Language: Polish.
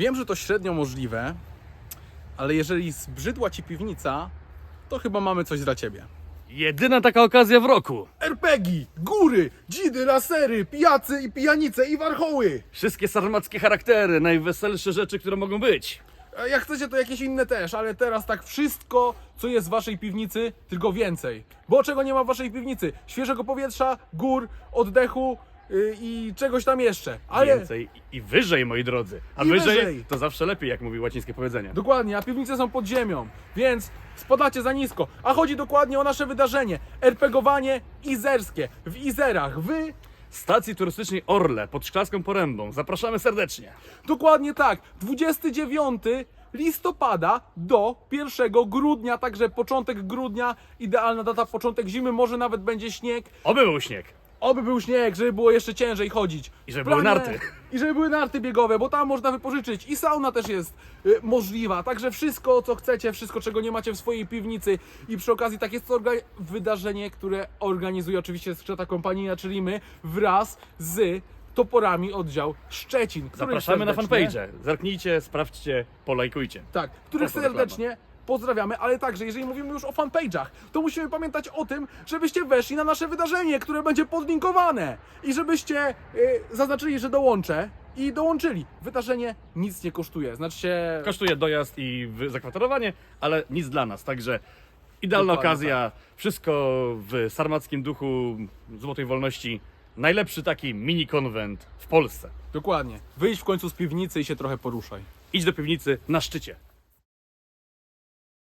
Wiem, że to średnio możliwe, ale jeżeli zbrzydła ci piwnica, to chyba mamy coś dla ciebie. Jedyna taka okazja w roku. RPG, góry, dzidy, lasery, pijacy i pijanice i warchoły. Wszystkie sarmackie charaktery, najweselsze rzeczy, które mogą być. A Jak chcecie, to jakieś inne też, ale teraz tak wszystko, co jest w waszej piwnicy, tylko więcej. Bo czego nie ma w waszej piwnicy? Świeżego powietrza, gór, oddechu yy, i czegoś tam jeszcze. Ale Więcej i- i wyżej, moi drodzy. A I wyżej, wyżej. to zawsze lepiej, jak mówi łacińskie powiedzenie. dokładnie, a piwnice są pod ziemią, więc spadacie za nisko. A chodzi dokładnie o nasze wydarzenie. RPGowanie izerskie w Izerach. Wy Stacji turystycznej Orle pod Szklaską Porębą. Zapraszamy serdecznie. Dokładnie tak. 29 listopada do 1 grudnia, także początek grudnia, idealna data, początek zimy, może nawet będzie śnieg. Oby był śnieg. Oby był śnieg, żeby było jeszcze ciężej chodzić. I żeby planie- były narty. I żeby były narty biegowe, bo tam można wypożyczyć. I sauna też jest y, możliwa. Także wszystko, co chcecie, wszystko, czego nie macie w swojej piwnicy. I przy okazji tak jest to orga- wydarzenie, które organizuje oczywiście Skrzata Kompania, czyli my, wraz z toporami oddział Szczecin. których Zapraszamy na serdecznie- fanpage. Zerknijcie, sprawdźcie, polajkujcie. tak, których Oto reklama. serdecznie pozdrawiamy, ale także, jeżeli mówimy już o fanpage'ach, to musimy pamiętać o tym, żebyście weszli na nasze wydarzenie, które będzie podlinkowane i żebyście y, zaznaczyli, że dołączę i dołączyli. Wydarzenie nic nie kosztuje, znaczy się... Kosztuje dojazd i wy- zakwaterowanie, ale nic dla nas. Także idealna Dokładnie okazja. Wszystko w sarmackim duchu Złotej Wolności. Najlepszy taki mini konwent w Polsce. Dokładnie. Wyjdź w końcu z piwnicy i się trochę poruszaj. Idź do piwnicy na szczycie.